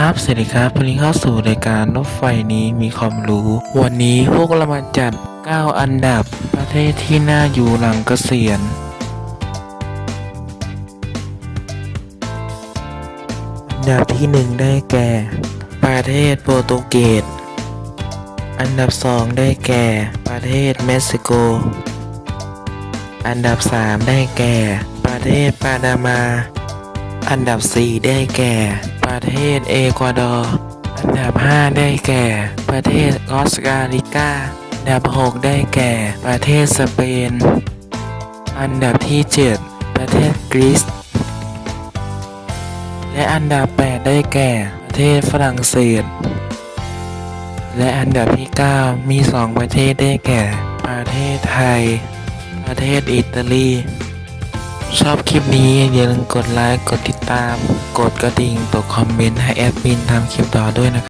ครับสวัสดีครับวันนี้เข้าสู่รายการรถไฟนี้มีความรู้ วันนี้พวกเรามาจัด 9 อันดับประเทศที่น่าอยู่หลังเกษียณอันดับที่1ได้แก่ ประเทศโปรตุเกส อันดับ2ได้แก่ ประเทศเม็กซิโก อันดับ3ได้แก่ ประเทศปานามา อันดับ 4 ได้แก่ ประเทศเอกวาดอร์ อันดับ 5 ได้แก่ ประเทศออสการิกา อันดับ 6 ได้แก่ ประเทศสเปน อันดับที่ 7 ประเทศกรีซ และอันดับ 8 ได้แก่ ประเทศฝรั่งเศส และอันดับที่ 9 มี 2 ประเทศได้แก่ ประเทศไทย ประเทศอิตาลี ชอบคลิปนี้อย่าลืมกดไลค์ กดติดตาม กดกระดิ่งตกคอมเมนต์ให้แอดมินทำคลิปต่อด้วยนะครับ